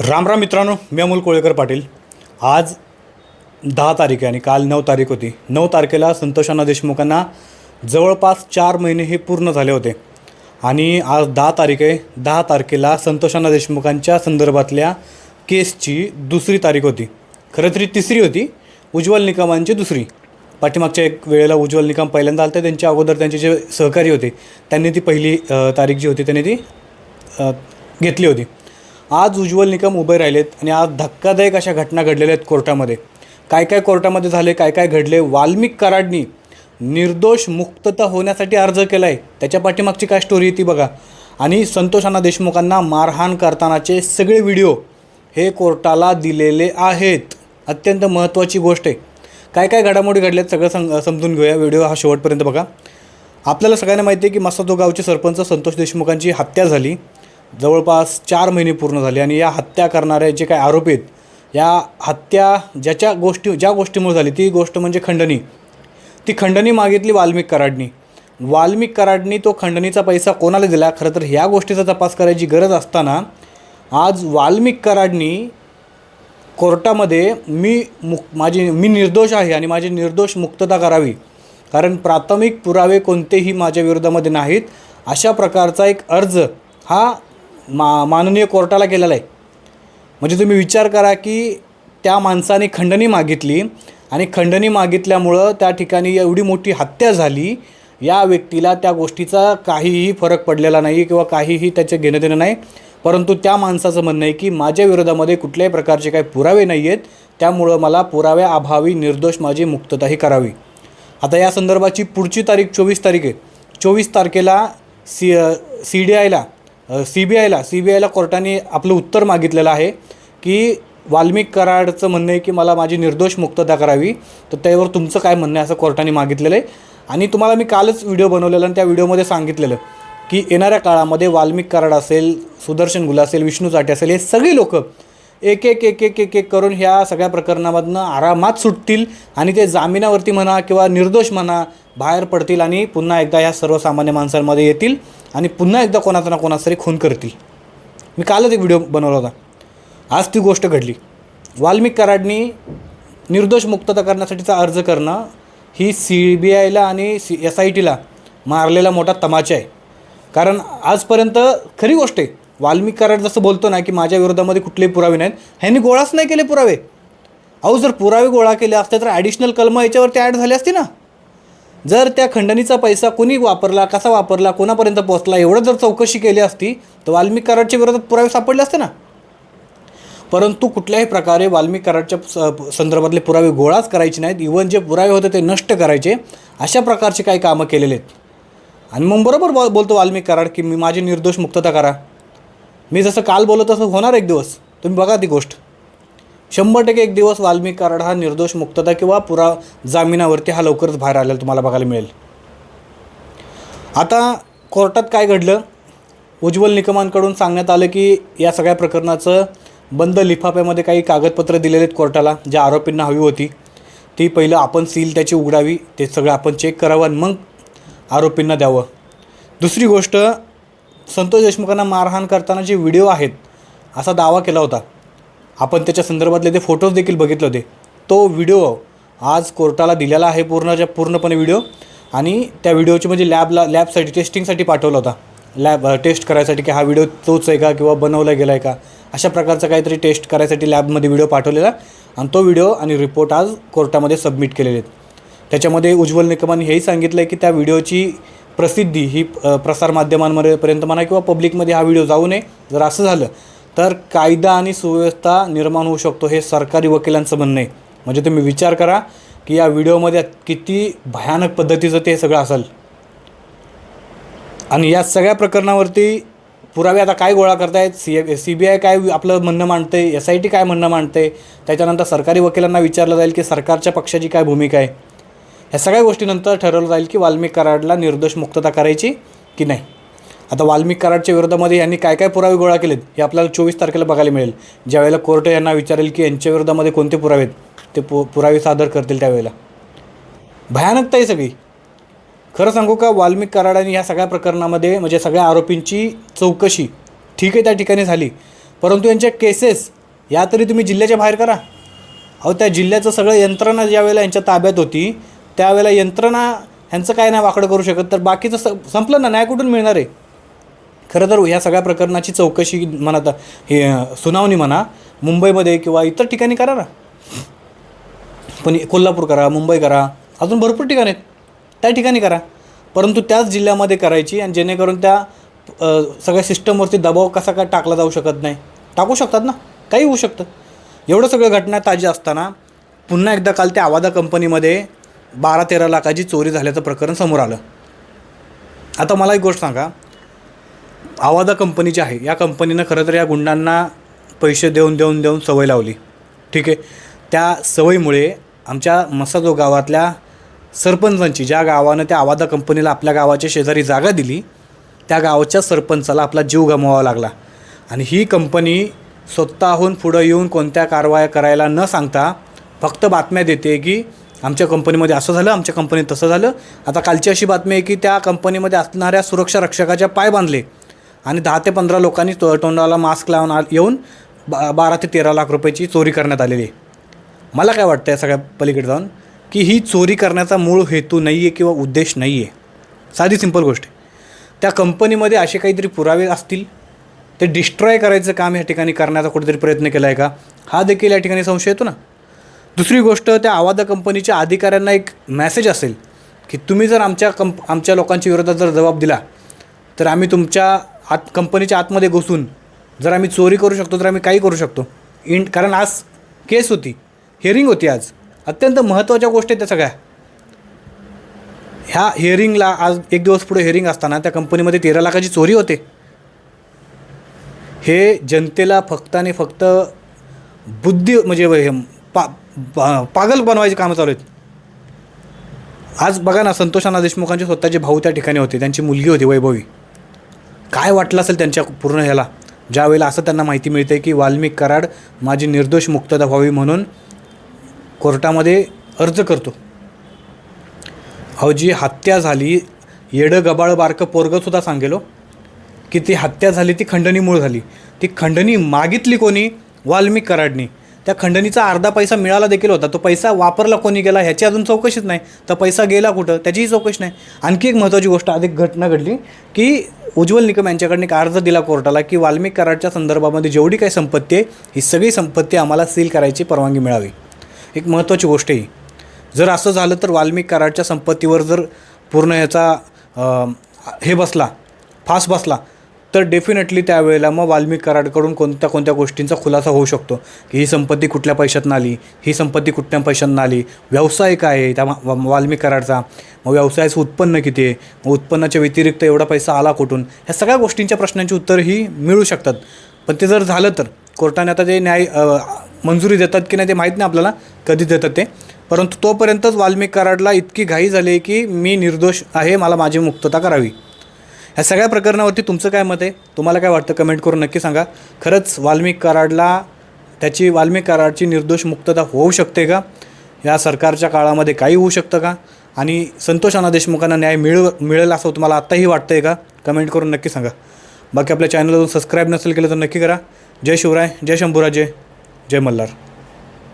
राम राम मित्रांनो मी अमोल कोळेकर पाटील. आज दहा तारीख आहे आणि काल नऊ तारीख होती. नऊ तारखेला संतोषांना देशमुखांना जवळपास चार महिने हे पूर्ण झाले होते. आणि आज दहा तारीख आहे. दहा तारखेला संतोषांना देशमुखांच्या संदर्भातल्या केसची दुसरी तारीख होती. खरं तरी तिसरी होती. उज्ज्वल निकमांची दुसरी. पाठीमागच्या एक वेळेला उज्ज्वल निकम पहिल्यांदा आलते. त्यांच्या अगोदर त्यांचे जे सहकारी होते त्यांनी ती पहिली तारीख जी होती त्यांनी ती घेतली होती. आज उज्ज्वल निकम उभे राहिलेत आणि आज धक्कादायक अशा घटना घडलेल्या आहेत कोर्टामध्ये. काय काय कोर्टामध्ये झाले काय काय घडले वाल्मिक कराडनी निर्दोष मुक्तता होण्यासाठी अर्ज केला आहे त्याच्या पाठीमागची काय स्टोरी आहे ती बघा. आणि संतोष देशमुखांना मारहाण करतानाचे सगळे व्हिडिओ हे कोर्टाला दिलेले आहेत. अत्यंत महत्त्वाची गोष्ट आहे. काय काय घडामोडी घडल्यात सगळं सं समजून घेऊया. व्हिडिओ हा शेवटपर्यंत बघा. आपल्याला सगळ्यांना माहिती आहे की मसादो गावचे सरपंच संतोष देशमुखांची हत्या झाली. जवळपास चार महिने पूर्ण झाले आणि या हत्या करणारे जे काही आरोपी आहेत या हत्या ज्याच्या गोष्टी ज्या गोष्टीमुळे झाली ती गोष्ट म्हणजे खंडणी. ती खंडणी मागितली वाल्मिक कराडनी. वाल्मिक कराडनी तो खंडणीचा पैसा कोणाला दिला? खरं तर ह्या गोष्टीचा तपास करायची गरज असताना आज वाल्मिक कराडनी कोर्टामध्ये मी मुक माझी मी निर्दोष आहे आणि माझी निर्दोष मुक्तता करावी. कारण प्राथमिक पुरावे कोणतेही माझ्या विरोधामध्ये नाहीत. अशा प्रकारचा एक अर्ज हा मा माननीय कोर्टाला केलेला आहे. म्हणजे तुम्ही विचार करा की त्या माणसाने खंडणी मागितली आणि खंडणी मागितल्यामुळं त्या ठिकाणी एवढी मोठी हत्या झाली या व्यक्तीला त्या गोष्टीचा काहीही फरक पडलेला नाही किंवा काहीही त्याचे घेणं देणं नाही. परंतु त्या माणसाचं म्हणणं आहे की माझ्या विरोधामध्ये कुठल्याही प्रकारचे काही पुरावे नाही आहेत. त्यामुळं मला पुराव्याअभावी निर्दोष माझी मुक्तताही करावी. आता या संदर्भाची पुढची तारीख चोवीस तारीख आहे. चोवीस तारखेला सी सी डी आयला सी बी आयला सी बी आयला कोर्टाने आपलं उत्तर मागितलेलं आहे की वाल्मिक कराडचं म्हणणं आहे की मला माझी निर्दोष मुक्तता करावी तर त्यावर तुमचं काय म्हणणं आहे असं कोर्टाने मागितलेलं आहे. आणि तुम्हाला मी कालच व्हिडिओ बनवलेला आणि त्या व्हिडिओमध्ये सांगितलेलं की येणाऱ्या काळामध्ये वाल्मिक कराड असेल सुदर्शन गुला असेल विष्णू चाटे असेल हे सगळी लोकं एक एक एक एक एक एक करून ह्या सगळ्या प्रकरणामधनं आरामात सुटतील आणि ते जामिनावरती म्हणा किंवा निर्दोष म्हणा बाहेर पडतील आणि पुन्हा एकदा ह्या सर्वसामान्य माणसांमध्ये येतील आणि पुन्हा एकदा कोणाचा ना कोणाचा तरी खून करतील. मी कालच एक व्हिडिओ बनवला होता. आज ती गोष्ट घडली. वाल्मिक कराडनी निर्दोष मुक्तता करण्यासाठीचा अर्ज करणं ही सी बी आयला आणि सी एस आय टीला मारलेला मोठा तमाचा आहे. कारण आजपर्यंत खरी गोष्ट आहे वाल्मिक कराड जसं बोलतो ना की माझ्या विरोधामध्ये कुठलेही पुरावे नाहीत. ह्यांनी गोळाच नाही केले पुरावे. अहो जर पुरावे गोळा केले असते तर ॲडिशनल कलमं याच्यावरती ॲड झाली असती ना. जर त्या खंडणीचा पैसा कोणी वापरला कसा वापरला कोणापर्यंत पोहोचला एवढं जर चौकशी केली असती तर वाल्मिक कराडच्या विरोधात पुरावे सापडले असते ना. परंतु कुठल्याही प्रकारे वाल्मिक कराडच्या स- संदर्भातले पुरावे गोळाच करायचे नाहीत. इवन जे पुरावे होते ते नष्ट करायचे. अशा प्रकारचे काही कामं केलेले आहेत. आणि मग बरोबर बो बोलतो वाल्मिक कराड की मी माझी निर्दोष मुक्तता करा. मी जसं काल बोलत तसं होणार एक दिवस. तुम्ही बघा ती गोष्ट. शंभर टक्के एक दिवस वाल्मिक कराड हा निर्दोष मुक्तता किंवा पुरा जामिनावरती हा लवकरच बाहेर आलेला तुम्हाला बघायला मिळेल. आता कोर्टात काय घडलं? उज्ज्वल निकमांकडून सांगण्यात आलं की या सगळ्या प्रकरणाचं बंद लिफाफ्यामध्ये काही कागदपत्र दिलेले आहेत कोर्टाला ज्या आरोपींना हवी होती. ती पहिलं आपण सील त्याची उघडावी ते सगळं आपण चेक करावं आणि मग आरोपींना द्यावं. दुसरी गोष्ट संतोष देशमुखांना मारहाण करताना जे व्हिडिओ आहेत असा दावा केला होता. आपण त्याच्या संदर्भातले ते फोटोज देखील बघितले होते. तो व्हिडिओ आज कोर्टाला दिलेला आहे पूर्णच्या पूर्णपणे व्हिडिओ आणि त्या व्हिडिओची म्हणजे लॅबला लॅबसाठी टेस्टिंगसाठी पाठवला होता. लॅब टेस्ट करायसाठी की हा व्हिडिओ तोच आहे का किंवा बनवला गेला आहे का? अशा प्रकारचा काहीतरी टेस्ट करायसाठी लॅबमध्ये व्हिडिओ पाठवलेला आणि तो व्हिडिओ आणि रिपोर्ट आज कोर्टामध्ये सबमिट केलेले आहेत. त्याच्यामध्ये उज्ज्वल निकमांनी हेही सांगितलं आहे की त्या व्हिडिओची प्रसिद्धी ही अ, प्रसारमाध्यमांमध्ये पर्यंत म्हणा किंवा पब्लिकमध्ये हा व्हिडिओ जाऊ नये जर असं झालं तर कायदा आणि सुव्यवस्था निर्माण होऊ शकतो हे सरकारी वकिलांचं म्हणणं आहे. म्हणजे तुम्ही विचार करा की या व्हिडिओमध्ये किती भयानक पद्धतीचं ते सगळं असेल. आणि या सगळ्या प्रकरणावरती पुरावे आता काय गोळा करतायत? सी सी बी आय काय आपलं म्हणणं मांडते एस आय टी काय म्हणणं मांडते त्याच्यानंतर सरकारी वकिलांना विचारलं जाईल की सरकारच्या पक्षाची काय भूमिका आहे? ह्या सगळ्या गोष्टीनंतर ठरवलं जाईल की वाल्मिक कराडला निर्दोष मुक्तता करायची की नाही. आता वाल्मिक कराडच्या विरोधामध्ये यांनी काय काय पुरावे गोळा केलेत हे आपल्याला चोवीस तारखेला बघायला मिळेल. ज्यावेळेला कोर्ट यांना विचारेल की यांच्या विरोधामध्ये कोणते पुरावे आहेत ते पु पुरावे सादर करतील त्यावेळेला. भयानकता आहे सगळी. खरं सांगू का वाल्मिक कराडाने ह्या सगळ्या प्रकरणामध्ये म्हणजे सगळ्या आरोपींची चौकशी ठीक आहे त्या ठिकाणी झाली. परंतु यांच्या केसेस या तरी तुम्ही जिल्ह्याच्या बाहेर करा. अहो त्या जिल्ह्याचं सगळं यंत्रणा ज्यावेळेला यांच्या ताब्यात होती त्यावेळेला यंत्रणा ह्यांचं काय नाही वाकडं करू शकत. तर बाकीचं स संपलं ना न्याय कुठून मिळणार आहे? खरं तर ह्या सगळ्या प्रकरणाची चौकशी म्हणा हे सुनावणी म्हणा मुंबईमध्ये किंवा इतर ठिकाणी करा ना. पण कोल्हापूर करा मुंबई करा अजून भरपूर ठिकाणी आहेत. त्या ठिकाणी करा. परंतु त्याच जिल्ह्यामध्ये करायची आणि जेणेकरून त्या सगळ्या सिस्टमवरती दबाव कसा काय टाकला जाऊ शकत नाही. टाकू शकतात ना? काही होऊ शकतं. एवढं सगळं घटना ताजी असताना पुन्हा एकदा काल त्या आवादा कंपनीमध्ये बारा तेरा लाखाची चोरी झाल्याचं प्रकरण समोर आलं. आता मला एक गोष्ट सांगा. आवादा कंपनीची आहे या कंपनीनं खरं तर या गुंडांना पैसे देऊन देऊन देऊन सवय लावली. ठीक आहे? त्या सवयीमुळे आमच्या मसाजो गावातल्या सरपंचांची ज्या गावानं त्या आवादा कंपनीला आपल्या गावाच्या शेजारी जागा दिली त्या गावाच्या सरपंचाला आपला जीव गमवावा लागला. आणि ही कंपनी स्वतःहून पुढं येऊन कोणत्या कारवाया करायला न सांगता फक्त बातम्या देते की आमच्या कंपनीमध्ये असं झालं आमच्या कंपनीत तसं झालं. आता कालची अशी बातमी आहे की त्या कंपनीमध्ये असणाऱ्या सुरक्षा रक्षकाच्या पाय बांधले. आणि दहा ते पंधरा लोकांनी तो तोंडाला मास्क लावून आ येऊन बा बारा ते तेरा लाख रुपयाची चोरी करण्यात आलेली आहे. मला काय वाटतं या सगळ्या पलीकडे जाऊन? की ही चोरी करण्याचा मूळ हेतू नाही आहे किंवा उद्देश नाही आहे साधी सिंपल गोष्ट आहे. त्या कंपनीमध्ये असे काहीतरी पुरावे असतील? ते डिस्ट्रॉय करायचं काम या ठिकाणी करण्याचा कुठेतरी प्रयत्न केला आहे का? हा देखील या ठिकाणी संशय येतो ना. दुसरी गोष्ट त्या आवादा कंपनीच्या अधिकाऱ्यांना एक मॅसेज असेल की तुम्ही जर आमच्या कंप आमच्या लोकांच्या विरोधात जर जबाब दिला तर आम्ही तुमच्या आत कंपनीच्या आतमध्ये घुसून जर आम्ही चोरी करू शकतो तर आम्ही काही करू शकतो. इन कारण आज केस होती हिअरिंग होती आज. अत्यंत महत्त्वाच्या गोष्टी आहेत त्या सगळ्या. ह्या हिअरिंगला आज एक दिवस पुढे हिअरिंग असताना त्या कंपनीमध्ये तेरा लाखाची चोरी होते. हे जनतेला फक्त आणि फक्त बुद्धी म्हणजे हे पा बा पागल बनवायची कामं चालू आहेत. आज बघा ना संतोष अण्णा देशमुखांचे स्वतःचे भाऊ त्या ठिकाणी होते. त्यांची मुलगी होती वैभवी. काय वाटलं असेल त्यांच्या पूर्ण ह्याला? ज्यावेळेला असं त्यांना माहिती मिळते की वाल्मिक कराड माझी निर्दोष मुक्तता व्हावी म्हणून कोर्टामध्ये अर्ज करतो. अहो जी हत्या झाली येडं गबाळ बारकं पोरगंसुद्धा सांगेलो हो. की ती हत्या झाली ती खंडणीमुळे झाली. ती खंडणी मागितली कोणी? वाल्मिक कराडनी. त्या खंडणीचा अर्धा पैसा मिळाला देखील होता. तो पैसा वापरला कोणी गेला ह्याची अजून चौकशीच नाही. तर पैसा गेला कुठं? त्याचीही चौकशी नाही. आणखी एक महत्त्वाची गोष्ट अधिक घटना घडली की उज्ज्वल निकम यांच्याकडनं एक अर्ज दिला कोर्टाला की वाल्मिक कराडच्या संदर्भामध्ये जेवढी काही संपत्ती आहे ही सगळी संपत्ती आम्हाला सील करायची परवानगी मिळावी. एक महत्त्वाची गोष्ट ही. जर असं झालं तर वाल्मिक कराडच्या संपत्तीवर जर पूर्ण ह्याचा हे बसला फास बसला तर डेफिनेटली त्यावेळेला मग वाल्मिक कराडकडून कोणत्या कोणत्या गोष्टींचा खुलासा होऊ शकतो? की ही संपत्ती कुठल्या पैशातनं आली ही संपत्ती कुठल्या पैशातनं आली व्यवसाय काय आहे? त्या वाल्मिक कराडचा. मग व्यवसायाचं उत्पन्न किती आहे? मग उत्पन्नाच्या व्यतिरिक्त एवढा पैसा आला कुठून? ह्या सगळ्या गोष्टींच्या प्रश्नांची उत्तरही मिळू शकतात. पण ते जर झालं तर? कोर्टाने आता ते न्याय मंजुरी देतात की नाही ते माहीत नाही आपल्याला. कधी देतात ते. परंतु तोपर्यंतच वाल्मिक कराडला इतकी घाई झाली आहे की मी निर्दोष आहे मला माझी मुक्तता करावी. ह्या सगळ्या प्रकरणावरती तुमचं काय मत आहे? तुम्हाला काय वाटतं? कमेंट करून नक्की सांगा. खरंच वाल्मिक कराडला त्याची वाल्मिक कराडची निर्दोष मुक्तता होऊ शकते का? या सरकारच्या काळामध्ये काही होऊ शकतं का? आणि संतोष अना देशमुखांना न्याय मिळ मिळेल असं तुम्हाला आत्ताही वाटतं आहे का? कमेंट करून नक्की सांगा. बाकी आपल्या चॅनलला सबस्क्राईब नसेल केलं तर नक्की करा. जय शिवराय जय शंभूराजे जय मल्हार.